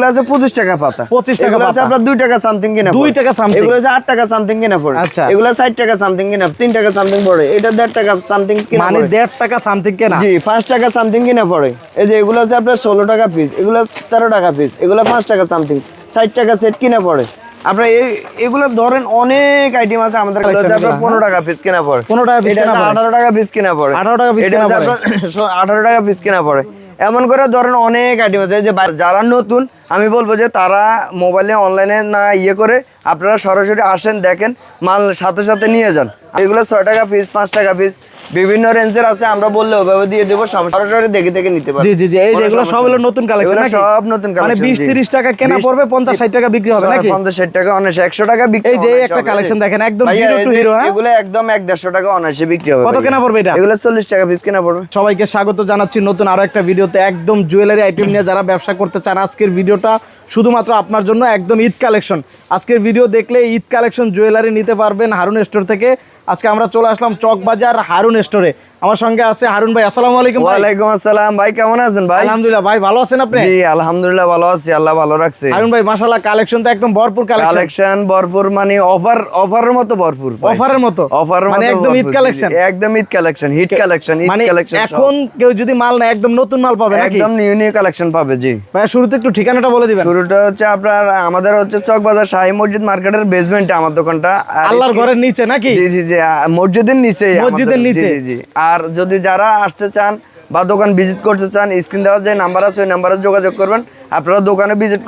এগুলো আছে পঁচিশ টাকা পাতা। 25 টাকা আছে আপনার টাকা সামথিং কিনা। টাকা something। এগুলো আছে টাকা সামথিং কিনা পড়ে। আচ্ছা। এগুলো ষাট টাকা সামথিং কিনা টাকা সামথিং পড়ে। এটা টাকা সামথিং কিনা মানে টাকা সামথিং কেনা। জি টাকা সামথিং কিনা পড়ে। এই যে এগুলো আছে আপনার ষোলো টাকা পিস এগুলো তেরো টাকা পিস এগুলো টাকা সামথিং ষাট টাকা সেট কিনা পড়ে। আপনার এই এগুলো ধরেন অনেক আইটেম আছে আমাদের কাছে। আপনার পনেরো টাকা পিস কিনা পড়ে। 15 টাকা কেনা আঠারো টাকা পিস কিনা পড়ে। 18 টাকা কেনা পড়ে। আঠারো টাকা পিস কিনা পড়ে। এমন করে ধরেন অনেক আইটেম আছে। যে যারা নতুন আমি বলব যে তারা মোবাইলে অনলাইনে না ইয়ে করে আপনারা সরাসরি আসেন দেখেন মাল সাথে সাথে নিয়ে যান। এগুলো ছয় টাকা পিস পাঁচ টাকা পিস বিভিন্ন রেঞ্জের আছে আমরা বললে ওভাবে দিয়ে দেবো সরাসরি দেখে দেখে নিতে পারবেন। জি জি জি এই যে কোনো এগুলো সব হলো নতুন কালেকশন নাকি? সব নতুন মানে কালেকশন 20 30 টাকা কেনা পড়বে 50 60 টাকা বিক্রি হবে নাকি? পঞ্চাশ ষাট টাকা অনায়াসে একশো টাকা বিক্রি এই যে একটা কালেকশন দেখেন, একদম যে hero, হ্যাঁ? এগুলো একদম এক দেড়শো টাকা অনায়াসে বিক্রি হবে কত কেনা পড়বে এটা? এগুলো চল্লিশ টাকা পিস কেনা পড়বে। সবাইকে স্বাগত জানাচ্ছি নতুন আরও একটা ভিডিওতে একদম জুয়েলারি আইটেম নিয়ে যারা ব্যবসা করতে চান আজকের ভিডিওটা শুধুমাত্র আপনার জন্য একদম ঈদ কালেকশন। আজকের ভিডিও দেখলে ঈদ কালেকশন জুয়েলারি নিতে পারবেন হারুন স্টোর থেকে। আজকে আমরা চলে আসলাম চক বাজার হারুন স্টোরে আমার সঙ্গে আছে হারুন ভাই আসসালামু আলাইকুম ওয়ালাইকুম আসসালাম। ভাই কেমন আছেন ভাই? আলহামদুলিল্লাহ ভাই ভালো আছেন আপনি? জি আলহামদুলিল্লাহ ভালো আছি আল্লাহ ভালো রাখছে। হারুন ভাই মাশাআল্লাহ কালেকশন তো একদম ভরপুর কালেকশন কালেকশন ভরপুর মানে অফার অফারের মতো ভরপুর। অফারের মতো? অফার মানে একদম ভরপুর, কালেকশন একদম ঈদ কালেকশন হিট কালেকশন মানে কালেকশন এখন কেউ যদি মাল না একদম নতুন মাল পাবে নাকি? একদম নিউ নিউ কালেকশন পাবে জি। ভাই শুরুতে একটু ঠিকানাটা বলে দিবেন। শুরুটা হচ্ছে আপনার আমাদের হচ্ছে চকবাজার শাহী মসজিদ মার্কেটের বেসমেন্টে আমার দোকানটা। আল্লাহর ঘরের নিচে নাকি? জি জি জি মসজিদের নিচে মসজিদের নিচে। আর যদি যারা আসতে চান বা দোকান ভিজিট করতে চান স্ক্রিন দেওয়ার যে নাম্বার আছে ওই নাম্বারে যোগাযোগ করবেন। আপনারা দোকানে ভিজিট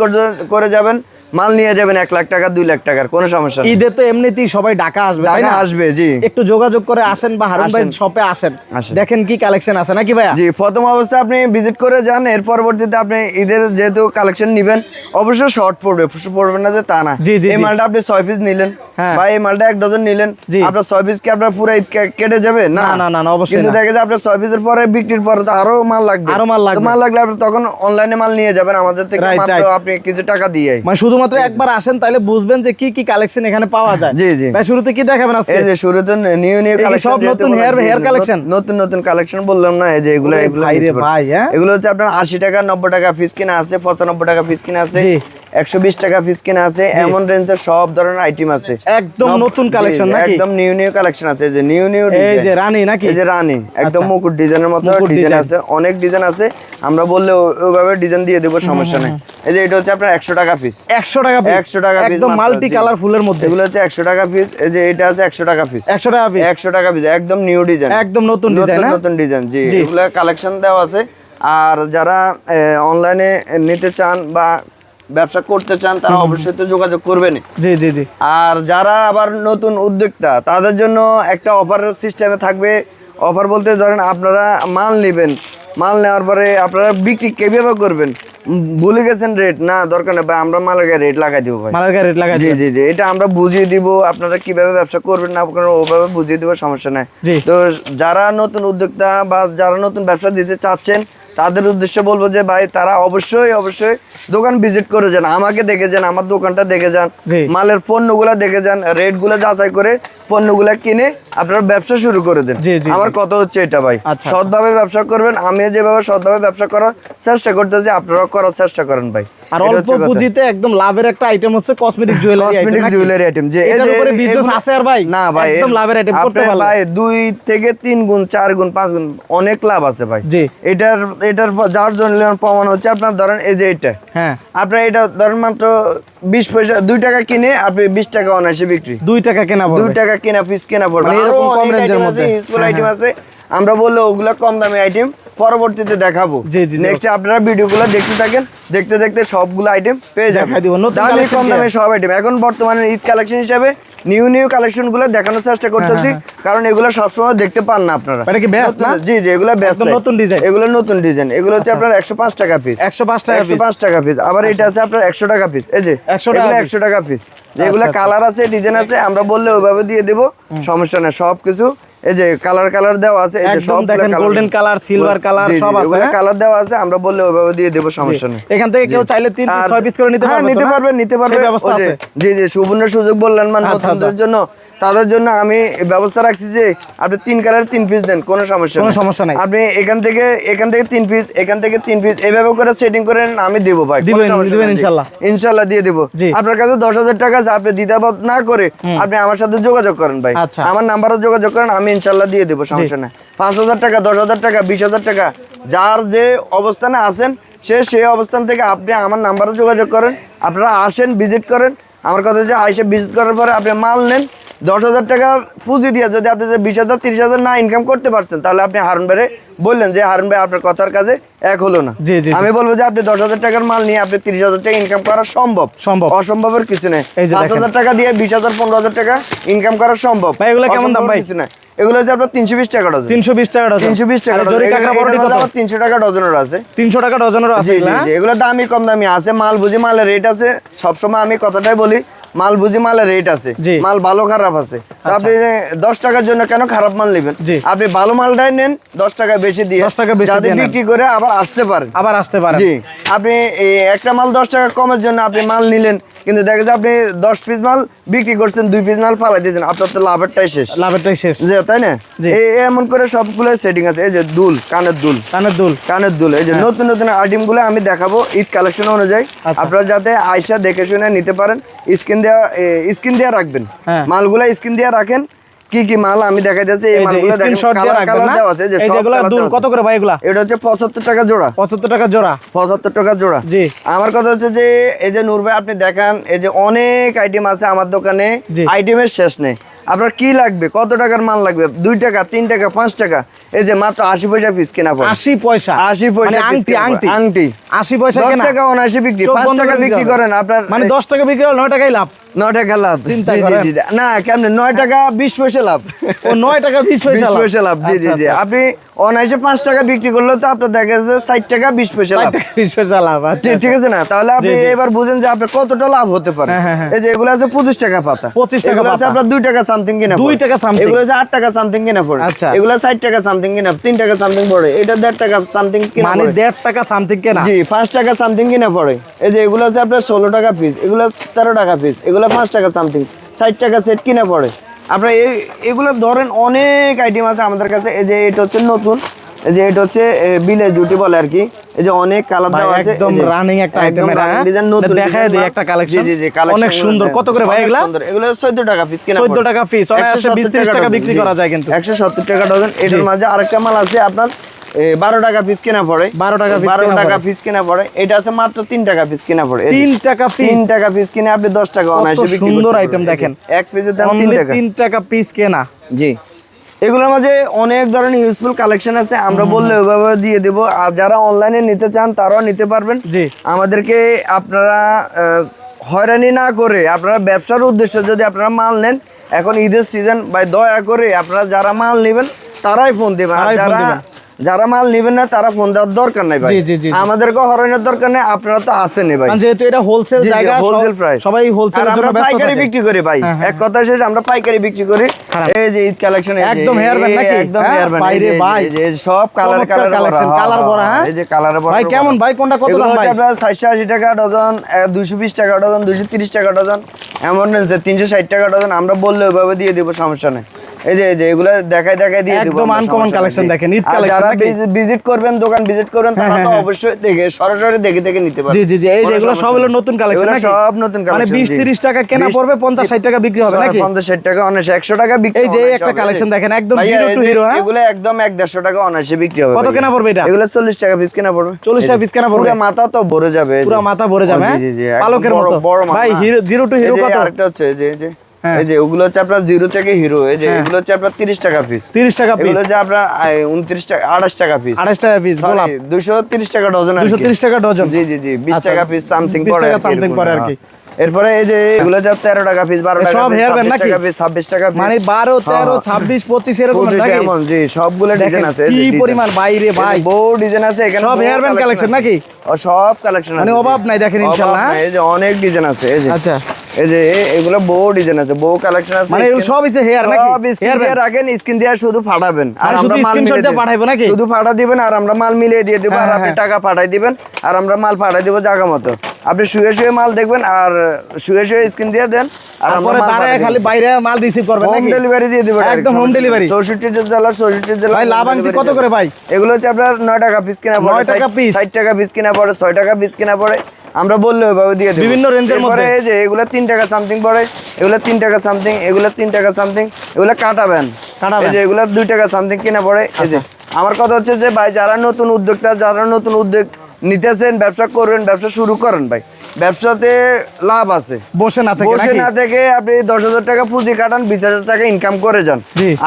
করে যাবেন। মাল নিয়ে যাবেন এক লাখ টাকা দুই লাখ টাকার কোনো সমস্যা ঈদে তো এমনিতেই সবাই ঢাকা আসবে তাই না? আসবে জি। একটু যোগাযোগ করে আসেন বা হারুন ভাই শপে আসেন। দেখেন কি কালেকশন আছে নাকি ভাইয়া? জি প্রথম অবস্থায় আপনি ভিজিট করে যান এর পরবর্তীতে আপনি ঈদের যেহেতু কালেকশন নেবেন অবশ্যই শর্ট পড়বে পড়বে না যে তা না। জি, জি, এই মালটা আপনি ছয় পিস নিলেন হ্যাঁ। বা এই মালটা এক ডজন নিলেন। আপনার ছয় পিস কি আপনার পুরো ঈদ কেটে যাবে? না। না, না, না, অবশ্যই কিন্তু। দেখা যায় আপনার ছয় পিসের পরে বিক্রির পরে তো আরও মাল লাগবে। আরও মাল লাগবে। মাল লাগলে আপনি তখন অনলাইনে মাল নিয়ে যাবেন আমাদের থেকে মাত্র আপনি কিছু টাকা দিয়ে মানে শুধুমাত্র একবার আসেন তাহলে বুঝবেন যে কি কি কালেকশন এখানে পাওয়া যায়। জি, জি। ভাই শুরুতে কি দেখাবেন আজকে? এই যে শুরুতে নিউ নিউ কালেকশন সব নতুন hair- hair collection? নতুন নতুন কালেকশন বললাম না এই যে এগুলো এগুলো ভাই রে ভাই, হ্যাঁ? এগুলো হচ্ছে আপনার আশি টাকা নব্বই টাকা পিস কিনা আছে পঁচানব্বই টাকা পিস কিনা আছে জি। একশো বিশ টাকা পিস কিনা আছে এমন রেঞ্জের সব ধরনের আইটেম আছে। একদম নতুন কালেকশন নাকি? একদম নিউ নিউ কালেকশন আছে এই যে নিউ নিউ এই যে রানী নাকি? এই যে রানী একদম আচ্ছা। মুকুট ডিজাইনের মতো ডিজাইন আছে অনেক ডিজাইন আছে আমরা বললে ওইভাবে ডিজাইন দিয়ে দেবো সমস্যা নেই। এই যে এটা হচ্ছে আপনার একশো টাকা পিস একশো টাকা 100 টাকা একদম মাল্টি কালার ফুলের মধ্যে। এগুলো হচ্ছে একশো টাকা পিস এই যে এটা আছে একশো টাকা পিস একশো টাকা পিস একশো টাকা পিস একদম নিউ ডিজাইন একদম নতুন ডিজাইন নতুন ডিজাইন জি। এগুলো কালেকশন দেওয়া আছে। আর যারা অনলাইনে নিতে চান বা ব্যবসা করতে চান তারা অবশ্যই তো যোগাযোগ করবেন জি জি জি। আর যারা আবার নতুন উদ্যোক্তা তাদের জন্য একটা অফার সিস্টেমে থাকবে। অফার বলতে ধরেন আপনারা মাল নেবেন। মাল নেওয়ার পরে আপনারা বিক্রি কীভাবে করবেন। ভুলে গেছেন রেট না দরকার নেই ভাই আমরা মালের গায়ে রেট লাগাই দিব ভাই। মালার রেট লাগাই জি জি জি এটা আমরা বুঝিয়ে দিব আপনারা কীভাবে ব্যবসা করবেন না করবেন ওভাবে বুঝিয়ে দিব সমস্যা নাই। তো যারা নতুন উদ্যোক্তা বা যারা নতুন ব্যবসা দিতে চাচ্ছেন তাদের উদ্দেশ্যে বলব যে ভাই তারা অবশ্যই অবশ্যই দোকান ভিজিট করে যান আমাকে দেখে যান আমার দোকানটা দেখে যান। মালের পণ্যগুলা দেখে যান রেটগুলো যাচাই করে পণ্যগুলা কিনে আপনারা ব্যবসা শুরু করে দেন। আমার কথা হচ্ছে এটা ভাই। আচ্ছা, সৎভাবে ব্যবসা করবেন আমি যেভাবে সৎভাবে ব্যবসা করার চেষ্টা করতেছি আপনারাও করার চেষ্টা করেন ভাই। আর অল্প পুঁজিতে একদম লাভের একটা আইটেম হচ্ছে cosmetic jewellery cosmetic jewellery item যে এই যে উপরে business আছে আর ভাই? না ভাই একদম লাভের item করতে আপনার পারলে। ভাই দুই থেকে তিন গুণ চার গুণ পাঁচ গুণ অনেক লাভ আছে ভাই। জি। এটার এটার যার জন্য প্রমাণ হচ্ছে আপনার ধরেন এই যে এটা। হ্যাঁ। আপনার এটা ধরেন মাত্র বিশ পয়সা দুই টাকা কিনে আপনি বিশ টাকা অনায়াসে বিক্রি। দুই টাকা কেনা দুই টাকা কেনা পিস কেনা পড়বে। মানে এরকম কম রেঞ্জের মধ্যে। ইউজফুল হ্যাঁ, আইটেম আছে। আমরা বললে ওগুলা কম দামি আইটেম পরবর্তীতে দেখাবো। জি, জি, জি। নেক্সট আপনারা ভিডিওগুলো দেখতে থাকেন দেখতে দেখতে সবগুলো আইটেম পেয়ে যাবেন। দেখাই দিব। নতুন দামি কম দামে সব আইটেম এখন বর্তমানে ঈদ কালেকশন হিসাবে নিউ নিউ কালেকশনগুলো দেখানোর চেষ্টা করতেছি কারণ এগুলো সবসময় দেখতে পান না আপনারা। এটা কি best না? জি জি এগুলো নতুন। আচ্ছা, এগুলো নতুন ডিজাইন এগুলো হচ্ছে আপনার একশো পাঁচ টাকা পিস 105 টাকা একশো। পাঁচ টাকা পিস আবার এটা আছে আপনার একশো টাকা পিস এই যে 100 টাকা এগুলো piece। একশো টাকা পিস যেগুলো আচ্ছা, কালার আছে ডিজাইন আছে আমরা বললে ওইভাবে দিয়ে দেবো সমস্যা নেই সব কিছু এই যে কালার কালার দেওয়া আছে এই যে দেখেন color, silver জি, color জি, সব আছে, হ্যাঁ? কালার দেওয়া আছে আমরা বললে ওইভাবে দিয়ে দেবো সমস্যা নেই। এখান থেকে কেউ চাইলে তিন পিস আর- ছয় পিস করে নিতে হ্যাঁ, পারবে নিতে? পারবেন নিতে পারবেন। ব্যবস্থা আছে। জি জি সুবর্ণ সুযোগ বললেন মানে আচ্ছা, জন্য তাদের জন্য আমি ব্যবস্থা রাখছি যে আপনি তিন কালার তিন পিস দেন কোনো সমস্যা কোনো। সমস্যা নাই। আপনি এখান থেকে এখান থেকে তিন পিস এখান থেকে তিন পিস এইভাবে করে সেটিং করে আমি দিব ভাই দিবেন, দিয়ে দিব। আপনার কাছে দশ হাজার টাকা আছে আপনি দ্বিধাবোধ না করে আপনি আমার সাথে যোগাযোগ করেন ভাই। আচ্ছা। আমার নাম্বারে যোগাযোগ করেন আমি ইনশাল্লাহ দিয়ে দেবো সমস্যা নাই। পাঁচ হাজার টাকা দশ হাজার টাকা বিশ হাজার টাকা যার যে অবস্থানে আছেন সে সেই অবস্থান থেকে আপনি আমার নাম্বারে যোগাযোগ করেন আপনারা আসেন ভিজিট করেন। আমার কথা যে আইসে ভিজিট করার পরে আপনি মাল নেন দশ হাজার টাকার পুঁজি দিয়ে যদি আপনি যে বিশ হাজার তিরিশ হাজার না ইনকাম করতে পারছেন তাহলে আপনি হারুন ভাইরে বললেন যে হারুন ভাই আপনার কথার কাজে এক হলো না। আমি বলব যে আপনি দশ হাজার টাকার মাল নিয়ে আপনি তিরিশ হাজার টাকা ইনকাম করা সম্ভব। সম্ভব। অসম্ভবের কিছু নেই। পাঁচ হাজার টাকা দিয়ে বিশ হাজার পনেরো হাজার টাকা ইনকাম করা সম্ভব। ভাই, এগুলো কেমন দাম ভাই? কিছু নাই। এগুলো হচ্ছে আপনার তিনশো বিশ টাকা ডজন। তিনশো বিশ টাকা ডজন। তিনশো বিশ টাকা তিনশো টাকা ডজনের আছে। তিনশো টাকা ডজনেরও আছে এগুলা, হ্যাঁ? এগুলো দামি কম দামি আছে মাল বুঝি মালের রেট আছে। সবসময় আমি কথাটাই বলি মাল বুঝি মালের রেট আছে। আচ্ছা। মাল ভালো খারাপ আছে। আপনি দশ টাকার জন্য কেন খারাপ মাল নেবেন? আপনি ভালো মালটাই নেন দশ টাকা বেশি দিয়ে। 10 টাকা বেশি। বিক্রি করে আবার আসতে পারেন। আবার আসতে পারে জি। আপনি একটা মাল দশ টাকা কমের জন্য আপনি মাল নিলেন কিন্তু দেখা যাচ্ছে আপনি দশ পিস মাল বিক্রি করছেন দুই পিস মাল ফালাই দিয়েছেন আপনার তো লাভেরটাই শেষ। লাভেরটাই শেষ। যে তাই না? এমন করে সবগুলো সেটিং আছে। এই যে দুল কানের দুল। কানের দুল। কানের দুল। এই যে নতুন নতুন আইটেমগুলো আমি দেখাবো ঈদ কালেকশন অনুযায়ী। হ্যাঁ। আচ্ছা। আপনারা যাতে আয়সা দেখে শুনে নিতে পারেন স্ক্রিন দেওয়া স্ক্রিন দেওয়া রাখবেন। হ্যাঁ। মালগুলা স্ক্রিন দেওয়া রাখেন। কি কি মাল? আমি দেখা যাচ্ছে এই মালগুলো স্ক্রিনশট দিয়ে রাখবেন না? আছে যে কত করে ভাই এগুলা? এটা হচ্ছে পঁচাত্তর টাকা জোড়া। পঁচাত্তর টাকা জোড়া। পঁচাত্তর টাকা জোড়া। জি। আমার কথা হচ্ছে যে এই যে নূর ভাই আপনি দেখান এই যে অনেক আইটেম আছে আমার দোকানে। আইটেমের শেষ নেই। আপনার কি লাগবে? কত টাকার মাল লাগবে? দুই টাকা তিন টাকা পাঁচ টাকা? এই যে মাত্র আশি পয়সা পিস কেনা পড়ে। আশি পয়সা। আশি পয়সা মানে আংটি আংটি। আংটি। আশি পয়সা দশ কেনা। টাকা অনায়াসে বিক্রি। চোখ পাঁচ টাকা বিক্রি করেন আপনার মানে দশ টাকা বিক্রি হলে নয় টাকাই লাভ। নয় টাকা লাভ। চিন্তা করেন। না কেমনে? নয় টাকা বিশ পয়সা লাভ। ও নয় টাকা বিশ বিশ পয়সা লাভ। পয়সা লাভ। জি জি আচ্ছা, জি। আচ্ছা। আপনি অনায়াসে পাঁচ টাকা বিক্রি করলে তো আপনার দেখা যাচ্ছে ষাট টাকা বিশ পয়সা লাভ। টাকা বিশ পয়সা লাভ। আচ্ছা, ঠিক- ঠিক আছে না? তাহলে আপনি এবার বুঝেন যে আপনার কতটা লাভ হতে পারে। হ্যাঁ, হ্যাঁ, হ্যাঁ। এই যে এগুলো আছে পঁচিশ টাকা পাতা। 25 টাকা পাতা। আপনার দুই টাকা সামথিং কিনা দুই পড়ে। টাকা something। এগুলো আছে আট টাকা সামথিং কিনা পড়ে। আচ্ছা। এগুলো ষাট টাকা সামথিং কিনা তিন টাকা সামথিং পড়ে। এটা দেড় টাকা সামথিং কিনা মানে পড়ে। দেড় টাকা সামথিং কেনা? জি পাঁচ টাকা সামথিং কিনা পড়ে। এই যে এগুলো আছে আপনার ষোলো টাকা পিস এগুলো তেরো টাকা পিস এগুলো পাঁচ টাকা সামথিং ষাট টাকা সেট কিনা পড়ে আপনার এই এগুলো ধরেন অনেক আইটেম আছে আমাদের কাছে এই যে এটা হচ্ছে নতুন এই যে এটা হচ্ছে বিলে জুটি বলে আর কি এই যে অনেক কালার দেওয়া আছে একদম রানিং একটা এটা, running হ্যাঁ? নতুন দেখায় দিই। একটা collection। জি, জি, collection অনেক সুন্দর। কত করে ভাই অনেক এগুলা? সুন্দর। এগুলো 14 টাকা পিস কিনা 14 টাকা piece, অনায়াসে 170 20 টাকা বিক্রি করা যায় কিন্তু। 170 টাকা ডজন এটার মাঝে আরেকটা মাল আছে আপনার 12 টাকা পিস কেনা পড়ে। 12 টাকা 12 টাকা পিস কেনা পড়ে। এটা আছে মাত্র 3 টাকা পিস কেনা পড়ে। তিন টাকা তিন টাকা পিস কিনে আপনি 10 টাকা অনায়াসে সুন্দর পারবেন। দেখেন। এক পিসের দাম 3 টাকা। তিন টাকা পিস কেনা। জি। এগুলোর মাঝে অনেক ধরনের ইউজফুল কালেকশন আছে। আমরা বললে ওইভাবে দিয়ে দেব। আর যারা অনলাইনে নিতে চান তারাও নিতে পারবেন। জি। আমাদেরকে আপনারা হয়রানি না করে আপনারা ব্যবসার উদ্দেশ্যে যদি আপনারা মাল নেন এখন ঈদের সিজন বা দয়া করে আপনারা যারা মাল নেবেন তারাই ফোন দেবেন। আর যারা। যারা মাল নেবেন না তারা ফোন দেওয়ার দরকার নাই ভাই জি, জি। আমাদেরকে দরকার নেই আপনারা তো আসেনই ভাই যেহেতু এটা হোলসেল জায়গা সব- price। সবাই হোলসেলের আর জন্য ব্যস্ত পাইকারি বিক্রি করি ভাই হ্যাঁ, হ্যাঁ। এক কথা শেষ আমরা পাইকারি বিক্রি করি এই যে ঈদ কালেকশন একদম hair band নাকি? একদম হ্যাঁ, হেয়ার ব্যান্ড বাইরে ভাই। সব কালার কালার colour ভরা, হ্যাঁ? এই যে কালার ভরা ভাই, কেমন ভাই? কোনটা কত দাম ভাই? আপনার 780 টাকা ডজন 220 টাকা ডজন 230 টাকা ডজন এমন রয়েছে 360 টাকা ডজন আমরা বললে ওইভাবে দিয়ে দেব সমস্যা নেই এই যে এই যে এগুলো দেখাই দেখাই দিয়ে দেব একদম collection নেই। দেখেন, ঈদ collection যারা ভিজিট করবেন দোকান ভিজিট করবেন তারা হ্যাঁ, তো হ্যাঁ। অবশ্যই দেখে সরাসরি দেখে দেখে নিতে পারবেন জি জি জি এই যে এগুলো সব হলো নতুন কালেকশন নাকি? সব নতুন মানে 20 30 টাকা কেনা পড়বে 50 60 টাকা বিক্রি হবে নাকি? পঞ্চাশ ষাট টাকা অনায়াসে একশো টাকা বিক্রি এই যে একটা collection দেখেন, একদম to যে hero, হ্যাঁ? এগুলো একদম এক দেড়শো টাকা অনায়াসে বিক্রি হবে কত কেনা পড়বে এটা? এগুলো চল্লিশ টাকা পিস কেনা পড়বে। 40 টাকা piece কেনা পড়বে? পুরো মাথা তো ভরে যাবে পুরো মাথা ভরে যাবে জি, হ্যাঁ? জি, জি, পালকের মতো। ভাই হিরো জিরো টু হিরো কত? আরেকটা হচ্ছে এই যে। এই যে হ্যাঁ। এই যে ওগুলো হচ্ছে আপনার জিরো থেকে হিরো এই যে এগুলো হচ্ছে আপনার তিরিশ টাকা পিস 30 টাকা পিস হচ্ছে আপনার উনত্রিশ টাকা আঠাশ টাকা পিস 28 টাকা পিস গোলাপ। দুশো তিরিশ টাকা ডজন কি। 230 টাকা ডজন জি জি জি বিশ আচ্ছা, টাকা পিস সামথিং 20 পরে টাকা আর কি, এরকম, হ্যাঁ। এরপরে এই যে এগুলো যা তেরো টাকা পিস বারো টাকা সব band ছাব্বিশ নাকি? টাকা ছাব্বিশ টাকা মানে 12 13 হ্যাঁ। 26 25 এরকম পঁচিশ নাকি? এমন জি সবগুলো ডিজাইন আছে। কি। পরিমাণ বাইরে ভাই। বহু ডিজাইন আছে এখানে সব band collection আছে। নাকি? সব কালেকশন মানে অভাব নাই দেখেন ইনশাআল্লাহ, এই যে অনেক ডিজাইন আছে এই যে। আচ্ছা। এই যে এগুলো বউ ডিজাইন আছে বউ কালেকশন আছে মানে এগুলো সব হেয়ার নাকি? হেয়ার দিয়ে রাখেন স্কিন দিয়ে শুধু ফাটাবেন। আর মানে আমরা মাল মিলিয়ে পাঠাইবো নাকি? শুধু ফাটা দিবেন আর আমরা মাল মিলিয়ে দিয়ে দেবো হ্যাঁ, আর আপনি হ্যাঁ। টাকা পাঠাই দিবেন আর আমরা মাল পাঠাই দিব জায়গা মতো। আপনি শুয়ে শুয়ে মাল দেখবেন আর শুয়ে শুয়ে স্কিন দিয়ে দেন আর আমরা মাল খালি বাইরে মাল রিসিভ করবেন হোম ডেলিভারি দিয়ে দেবো একদম জেলা জেলা ভাই লাভ কত করে ভাই? এগুলো হচ্ছে আপনার নয় টাকা পিস কিনা পড়ে নয় টাকা piece? ষাট টাকা পিস কিনা পড়ে টাকা পিস কিনা পড়ে। আমরা বললে ওইভাবে দিয়ে দেবো। বিভিন্ন এরপরে মধ্যে? এই যে এগুলো তিন টাকা সামথিং পড়ে এগুলো তিন টাকা সামথিং এগুলো তিন টাকা সামথিং এগুলো কাটাবেন কাটাবেন। এই যে এগুলো দুই টাকা সামথিং কিনা পড়ে এই যে। আমার কথা হচ্ছে যে ভাই যারা নতুন উদ্যোক্তা যারা নতুন উদ্যোগ নিতেছেন ব্যবসা করবেন ব্যবসা শুরু করেন ভাই। ব্যবসাতে লাভ আছে। বসে না থেকে বসে না থেকে আপনি দশ হাজার টাকা পুঁজি কাটান বিশ হাজার টাকা ইনকাম করে যান।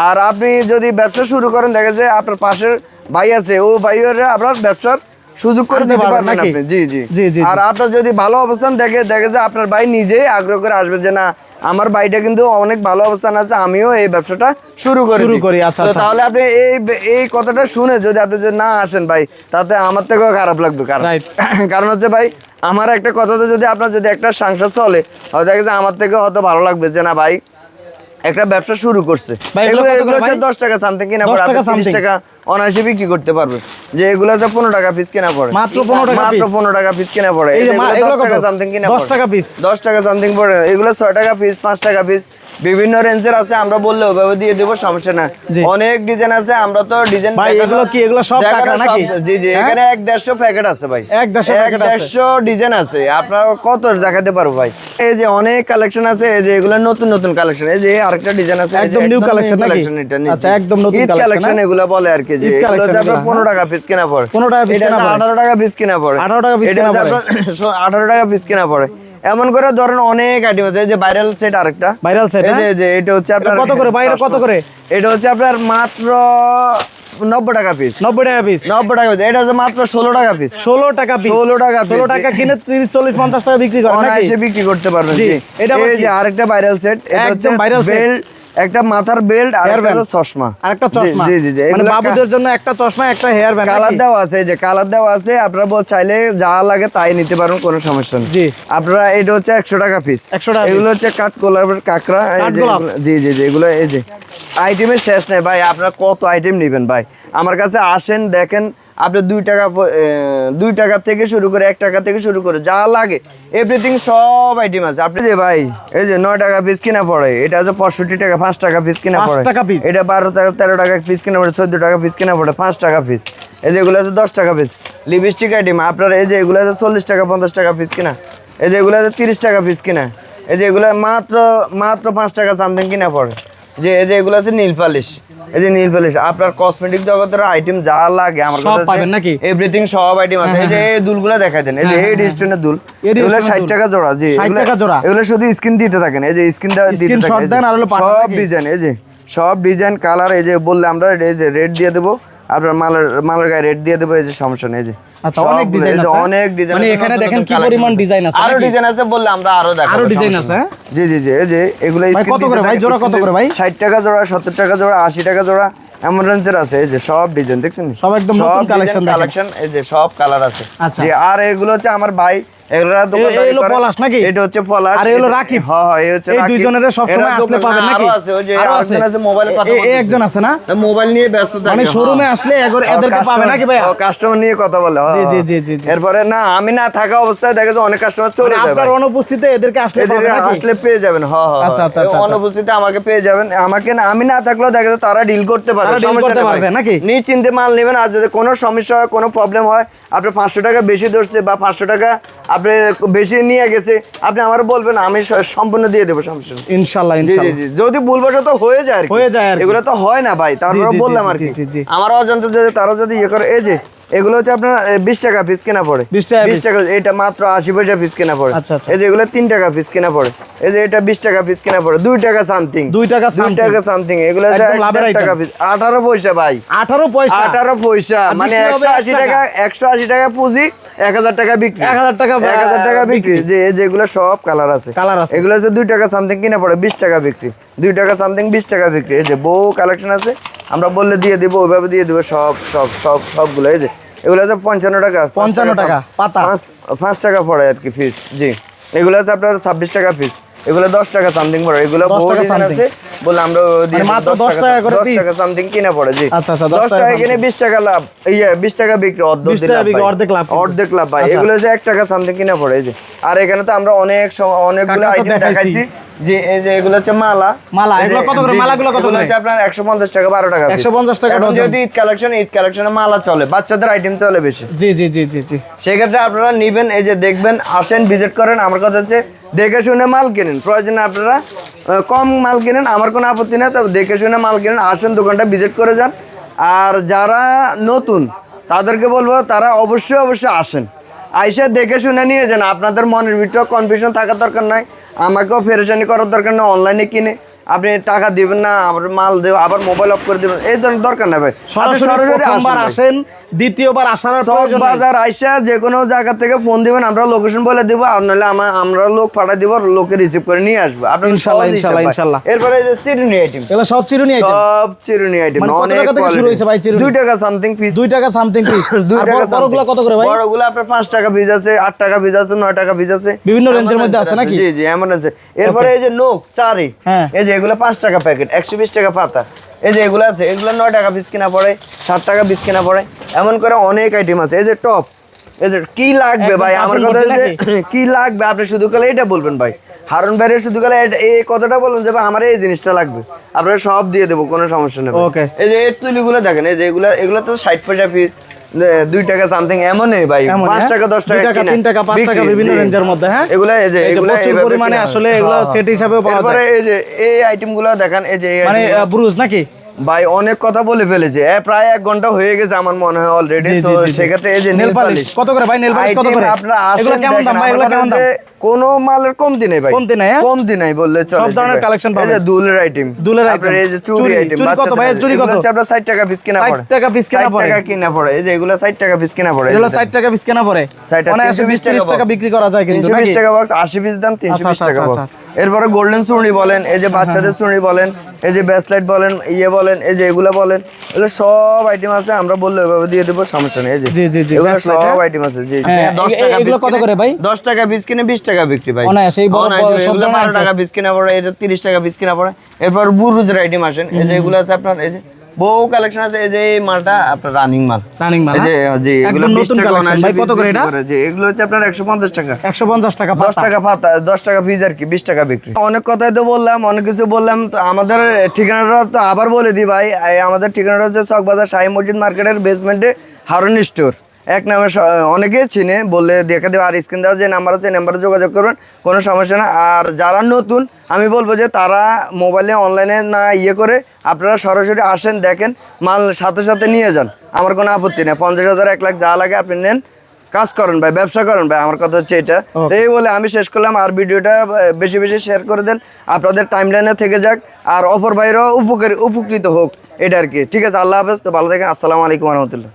আর আপনি যদি ব্যবসা শুরু করেন দেখে যে আপনার পাশের ভাই আছে ও ভাইয়েরা আপনার ব্যবসার সুযোগ করে দিতে পারবেন আপনি জি জি জি, জি, আর আপনার যদি ভালো অবস্থান দেখে দেখে যে আপনার ভাই নিজেই আগ্রহ করে আসবে যে না আমার ভাইটা কিন্তু অনেক ভালো অবস্থান আছে আমিও এই ব্যবসাটা শুরু করি শুরু করি, আচ্ছা, আচ্ছা। তাহলে আপনি এই এই কথাটা শুনে যদি আপনি যদি না আসেন ভাই তাতে আমার থেকেও খারাপ লাগবে। কারণ. কারণ হচ্ছে ভাই আমার একটা কথাতে যদি আপনার যদি একটা সংসার চলে হয়তো দেখে যে আমার থেকে হয়তো ভালো লাগবে যে না ভাই একটা ব্যবসা শুরু করছে? দশ টাকা সামথিং কিনা 10 পড়ে টাকা অনায়াসে বিক্রি করতে পারবে যে এগুলো হচ্ছে পনেরো টাকা পিস কিনা পড়ে মাত্র 15 টাকা মাত্র পনেরো টাকা পিস কিনা পড়ে যে দশ টাকা কত? সামথিং কিনা 10 টাকা piece? দশ টাকা সামথিং পড়ে এগুলো ছয় টাকা পিস পাঁচ টাকা পিস বিভিন্ন রেঞ্জের আছে আমরা বললে ওভাবে দিয়ে দেবো সমস্যা না অনেক ডিজাইন আছে আমরা তো ডিজাইন ভাই, এগুলো কি? এগুলো সব টাকা নাকি? জি জি হ্যাঁ? এখানে এক দেড়শো প্যাকেট আছে ভাই এক দেড়শো packet আছে। দেড়শো ডিজাইন আছে আপনার কত দেখাতে পারব ভাই এই যে অনেক কালেকশন আছে এই যে এগুলো নতুন নতুন কালেকশন এই যে আরেকটা ডিজাইন আছে একদম new collection নাকি? আচ্ছা, একদম নতুন কালেকশন হ্যাঁ? এগুলো বলে আর কি যে ঈদ এগুলো collection হচ্ছে আপনার এগুলো, পনেরো টাকা পিস কিনা পড়ে। 15 টাকা piece এটা কেনা পড়ে। আঠারো টাকা পিস কিনা পড়ে। 18 টাকা piece কেনা হচ্ছে আঠারো টাকা পিস কিনা পড়ে। এমন করে ধরেন অনেক আইটেম আছে যে ভাইরাল সেট আরেকটা। এই যে হ্যাঁ? এই যে এটা হচ্ছে আপনার কত করে? এটা কত করে? এটা হচ্ছে আপনার মাত্র নব্বই টাকা পিস নব্বই টাকা পিস নব্বই টাকা piece। এটা হচ্ছে মাত্র ষোলো টাকা পিস ষোলো টাকা পিস 16 টাকা ষোলো টাকা কিনে তিরিশ চল্লিশ পঞ্চাশ টাকা বিক্রি করে নাকি? বিক্রি করতে পারবেন এটা এই যে আরেকটা ভাইরাল সেট এটা হচ্ছে viral set। একটা মাথার বেল্ট আর একটা চশমা। আরেকটা চশমা। জি জি জি। মানে বাবুদের জন্য একটা চশমা একটা হেয়ার ব্যান্ড কালার দেওয়া আছে এই যে কালার দেওয়া আছে আপনারা বল চাইলে যা লাগে তাই নিতে পারবেন কোনো সমস্যা নেই। জি। আপনারা এটা হচ্ছে একশো টাকা পিস 100 টাকা এগুলো হচ্ছে কাঠ কোলার কাঁকড়া এই যে জি জি জি এগুলো এই যে। আইটেমের শেষ নেই ভাই আপনারা কত আইটেম নেবেন ভাই? আমার কাছে আসেন দেখেন আপনি দুই টাকা দুই টাকা থেকে শুরু করে এক টাকা থেকে শুরু করে যা লাগে এভরিথিং সব আইটেম আছে। আপনি যে ভাই এই যে নয় টাকা পিস কিনা পড়ে এটা হচ্ছে পঁয়ষট্টি টাকা পাঁচ টাকা পিস কিনা পড়ে? এটা বারো তেরো তেরো টাকা পিস কিনা পড়ে চোদ্দ টাকা পিস কিনা পড়ে পাঁচ টাকা পিস এই যে এগুলো আছে দশ টাকা পিস লিপস্টিক আইটেম আপনার এই যে এগুলো আছে চল্লিশ টাকা পঞ্চাশ টাকা পিস কিনা। এই যে এগুলো আছে তিরিশ টাকা পিস কিনা। এই যে এগুলো মাত্র মাত্র পাঁচ টাকা সামথিং কিনা পড়ে। যে এই যে এগুলো আছে নীল পালিশ। এই যে নীল পালিশ আপনার কসমেটিক জগতের আইটেম যা লাগে আমার সব পাবেন নাকি? এভরিথিং সব আইটেম আছে। এই যে এই দুলগুলো দেখাই দেন এই যে এই ডিস্টেন্সের দুল এগুলো স্টোনের ষাট দুল। টাকা জোড়া জি 60 টাকা জোড়া? এগুলো শুধু স্ক্রিন দিতে থাকেন। এই যে স্ক্রিন দিতে থাকেন। সব ডিজাইন এই যে সব ডিজাইন কালার এই যে বললে আমরা এই যে রেড দিয়ে দেবো। আপনার মালের মালের গায়ে রেড দিয়ে দেবো এই যে সমস্যা নেই এই যে আচ্ছা, অনেক যে আছে? অনেক ডিজাইন মানে এখানে দেখেন কি পরিমাণ design আছে আরও ডিজাইন আছে বললে আমরা আরও দেখাবো আরও সমস্যা আছে, জি জি জি এই যে এগুলো ভাই, কত করে ভাই? জোড়া কত করে ভাই? ষাট টাকা জোড়া সত্তর টাকা জোড়া আশি টাকা জোড়া এমন রেঞ্জের আছে এই যে সব ডিজাইন দেখছেন সব একদম নতুন দেখেন। কালেকশন এই যে সব কালার আছে আচ্ছা। আর এগুলো হচ্ছে আমার ভাই পলাশ নাকি? এটা হচ্ছে পলাশ আর এগুলো রাকিব? হ্যাঁ হ্যাঁ এই হচ্ছে এই দুইজনের সবসময় এরা আসলে পাবেন নাকি আছে ওই যে আরও আছে মোবাইলে কথা এ- এ একজন আছে না মোবাইল নিয়ে ব্যস্ত থাকে মানে হ্যাঁ। শোরুমে আসলে এদেরকে পাবে নাকি ভাইয়া কাস্টমার নিয়ে কথা বলে হ্যাঁ, জি, জি, হ্যাঁ। জি, জি, জি। এরপরে না আমি না থাকা অবস্থায় দেখা যায় অনেক কাস্টমার চলে মানে আপনার অনুপস্থিতিতে এদেরকে আসলে এদেরকে আসলে পেয়ে যাবেন হ্যাঁ হ্যাঁ আচ্ছা, আচ্ছা, আচ্ছা, আচ্ছা। অনুপস্থিতিতে আমাকে পেয়ে যাবেন আমাকে না আমি না থাকলেও দেখা তারা ডিল করতে পারবে সমস্যা। পারবে, নাকি? নিশ্চিন্তে মাল নেবেন আর যদি কোনো সমস্যা হয় কোনো প্রবলেম হয় আপনি পাঁচশো টাকা বেশি ধরছে বা পাঁচশো টাকা আপনি বেশি নিয়ে গেছে আপনি আমার বলবেন আমি সম্পূর্ণ দিয়ে দেবো সমস্যা ইনশাল্লাহ যদি ভুলবশত হয়ে যায় হয়ে যায় এগুলো তো হয় না ভাই তারপরে বললাম আর কি। আমার অজান্তে যদি তারা যদি ইয়ে করে এই যে এগুলো হচ্ছে আপনার বিশ টাকা পিস কেনা পড়ে। বিশ টাকা এটা মাত্র আশি পয়সা পিস কেনা পড়ে। আচ্ছা, আচ্ছা। এই যে এগুলো তিন টাকা পিস কেনা পড়ে। এই যে এটা বিশ টাকা পিস কেনা পড়ে। দুই টাকা সামথিং দুই টাকা দুই টাকা সামথিং এগুলো টাকা। পিস আঠারো পয়সা ভাই। আঠারো পয়সা? আঠারো পয়সা। মানে একশো আশি। টাকা একশো আশি টাকা পুঁজি এক হাজার টাকা বিক্রি। 1000 টাকা, এক হাজার টাকা বিক্রি। যে যেগুলো সব কালার আছে। কালার আছে। এগুলো হচ্ছে দুই টাকা সামথিং কিনে পড়ে বিশ টাকা বিক্রি। দুই টাকা সামথিং বিশ টাকা বিক্রি। এই যে কালেকশন আছে আমরা বললে দিয়ে দিব ওইভাবে দিয়ে দিব সব সব সব সবগুলো। এই যে এগুলো আছে পঞ্চান্ন টাকা পঞ্চান্ন টাকা, পাতা। পাঁচ টাকা পড়ে আর কি ফিস জি। এগুলো আছে আপনার ছাব্বিশ টাকা পিস এগুলো দশ টাকা সামথিং পড়ে। এগুলো 10 টাকা আছে বলে আমরা মানে মাত্র 10 10 টাকা করে 10 টাকা সামথিং কিনে পড়ে জি। আচ্ছা, আচ্ছা, 10 10 টাকা কিনে 20 টাকা লাভ ইয়ে 20 টাকা বিক্রি অর্ধেক 20 টাকা বিক্রি, অর্ধেক লাভ। অর্ধেক লাভ ভাই আচ্ছা। এগুলো যে এক টাকা সামথিং কিনে পড়ে জি। যে আর এখানে তো আমরা অনেক সময় অনেকগুলো আইটেম দেখাইছি। যে এই যে এগুলো হচ্ছে মালা। মালা, এগুলো কত করে? জি, জি, মালাগুলো কত করে? হচ্ছে আপনার 150 টাকা 12 টাকা piece। 150 টাকা এখন যদি ঈদ কালেকশন ঈদ কালেকশনে মালা চলে বাচ্চাদের আইটেম চলে বেশি। জি জি জি জি জি। সেক্ষেত্রে আপনারা নিবেন এই যে দেখবেন আসেন ভিজিট করেন। আমার কথা হচ্ছে দেখে শুনে মাল কিনেন। প্রয়োজনে আপনারা কম মাল কিনেন আমার কোনো আপত্তি নেই তবে দেখে শুনে মাল কিনেন আসেন দোকানটা ভিজিট করে যান। আর যারা নতুন তাদেরকে বলব তারা অবশ্যই অবশ্যই আসেন। আইসা দেখে শুনে নিয়ে যান। আপনাদের মনের ভিতরে কনফিউশন থাকার দরকার নাই। আমাকেও ফেরেশানি করার দরকার নেই অনলাইনে কিনে আপনি টাকা দিবেন না আবার মাল দেব আবার মোবাইল অফ করে দেবেন। এই ধরনের দরকার না ভাই। সরাসরি আসেন দ্বিতীয়বার আসার প্রয়োজন বাজার আইসা যে কোনো জায়গা থেকে ফোন দিবেন আমরা লোকেশন বলে দিব আর নাহলে আমা- আমরা লোক পাঠাই দিব লোকে রিসিভ করে নিয়ে আসব। সহজ হিসাব ইনশাল্লাহ, ইনশাল্লাহ। এরপরে যে চিরুনি আইটেম এগুলো সব চিরুনি আইটেম সব চিরুনি আইটেম মানে কত অনেক টাকা থেকে শুরু। হয়েছে ভাই চিরুনি? দুই টাকা সামথিং পিস দুই টাকা সামথিং পিস আর টাকা বড়গুলো কত করে ভাই? বড়গুলো আপনার পাঁচ টাকা পিস আছে আট টাকা পিস আছে নয় টাকা পিস আছে। বিভিন্ন রেঞ্জের মধ্যে আছে নাকি? জি জি এমন আছে। এরপরে এই যে নোক চারি। হ্যাঁ। এই যে এগুলো পাঁচ টাকা প্যাকেট একশো বিশ টাকা পাতা। এই যে এগুলো আছে এগুলো নয় টাকা পিস কিনা পড়ে সাত টাকা পিস কিনা পড়ে। এমন করে অনেক আইটেম আছে। এই যে টপ এই যে কি লাগবে ভাই? আমার কথা যে কি লাগবে? আপনি শুধু কালে এটা বলবেন ভাই। হারুন ভাইয়ের শুধু কালে এই কথাটা বলুন যে ভাই আমার এই জিনিসটা লাগবে। আপনারা সব দিয়ে দেবো কোনো সমস্যা নেই ওকে এই যে এর তুলিগুলো দেখেন এই যে এগুলো এগুলো তো ষাট পয়সা পিস দুই টাকা সামথিং এমনই ভাই পাঁচ হ্যাঁ? টাকা দশ টাকা টাকা, তিন টাকা, পাঁচ টাকা বিভিন্ন রেঞ্জের মধ্যে, হ্যাঁ? এগুলো এই যে এগুলো প্রচুর পরিমাণে আসলে এগুলো সেট পাওয়া যায়। এই যে এই আইটেমগুলো দেখেন এই যে মানে ব্রুজ নাকি ভাই অনেক কথা বলে ফেলেছে প্রায় এক ঘণ্টা হয়ে গেছে আমার মনে হয় অলরেডি তো। সেক্ষেত্রে এই যে নেল পালিশ কত করে ভাই? নেল পালিশ কত করে? আপনারা আসেন এগুলো কেমন দাম ভাই? এগুলো কেমন হচ্ছে কোনো মালের কমতি নেই ভাই। কমতি নাই, হ্যাঁ? কমতি নাই বললে চলে সব ধরনের collection এই যে পাবেন। দুলের আইটেম দুলের আপনার এই যে চুড়ি চুড়ি, আইটেম কত ভাই? চুড়ি কত? আপনার 60 টাকা পিস কিনা 60 টাকা piece কিনা 60 টাকা কিনা পড়ে। এই যে এগুলো 60 টাকা পিস কিনা পড়ে। এগুলো চার টাকা পিস কেনা পড়ে। ষাট টাকা, অনায়াসে 320 বিশ টাকা টাকা বিক্রি করা যায় কিন্তু? টাকা বক্স আশি পিস দাম তিনশো আচ্ছা, বিশ আচ্ছা, টাকা আচ্ছা, বক্স এরপরে গোল্ডেন চুড়ি বলেন এই যে বাচ্চাদের চুড়ি বলেন এই যে ব্যাসলাইট বলেন ইয়ে বলেন এই যে এগুলো বলেন এগুলো সব আইটেম আছে আমরা বললে এভাবে দিয়ে দেবো সমস্যা নেই এই যে। জি, জি, জি, এগুলো সব হ্যাঁ? আইটেম আছে জি। হ্যাঁ, দশ এ- টাকা এগুলো কত করে ভাই? দশ টাকা পিস কিনে বিশ টাকা বিক্রি ভাই। বড়- এগুলো বারো টাকা পিস কিনা পড়ে এটা তিরিশ টাকা পিস কিনা পড়ে। এরপর বুরুজের আইটেম আসেন এই যে এগুলো আছে আপনার এই যে বহু কালেকশন আছে এই যে মালটা আপনার রানিং মাল। রানিং মাল যে হ্যাঁ? জি এগুলো নতুন কালেকশন ভাই কত করে এটা? জি এগুলো হচ্ছে আপনার একশো পঞ্চাশ টাকা। একশো পঞ্চাশ টাকা দশ পাতা। টাকা পাতা দশ টাকা পিস আর কি বিশ টাকা বিক্রি। অনেক কথাই তো বললাম অনেক কিছু বললাম তো আমাদের ঠিকানাটা তো আবার বলে দিই ভাই আমাদের ঠিকানাটা হচ্ছে চকবাজার শাহী মসজিদ মার্কেটের বেসমেন্টে হারুন স্টোর এক নামে অনেকে চিনে বললে দেখে দেবে। আর স্ক্রিন দেওয়া যে নাম্বার আছে নাম্বারে যোগাযোগ করবেন কোনো সমস্যা না। আর যারা নতুন আমি বলব যে তারা মোবাইলে অনলাইনে না ইয়ে করে আপনারা সরাসরি আসেন দেখেন মাল সাথে সাথে নিয়ে যান। আমার কোনো আপত্তি নেই। পঞ্চাশ হাজার এক লাখ যা লাগে আপনি নেন। কাজ করেন ভাই ব্যবসা করেন ভাই আমার কথা হচ্ছে এটা। এই বলে আমি শেষ করলাম। আর ভিডিওটা বেশি বেশি শেয়ার করে দেন। আপনাদের টাইম লাইনে থেকে যাক। আর অপর ভাইরাও উপকারী উপকৃত হোক। এটা আর কি। ঠিক আছে আল্লাহ হাফেজ। তো ভালো থাকেন। আসসালামু আলাইকুম রহমতুল্লাহ।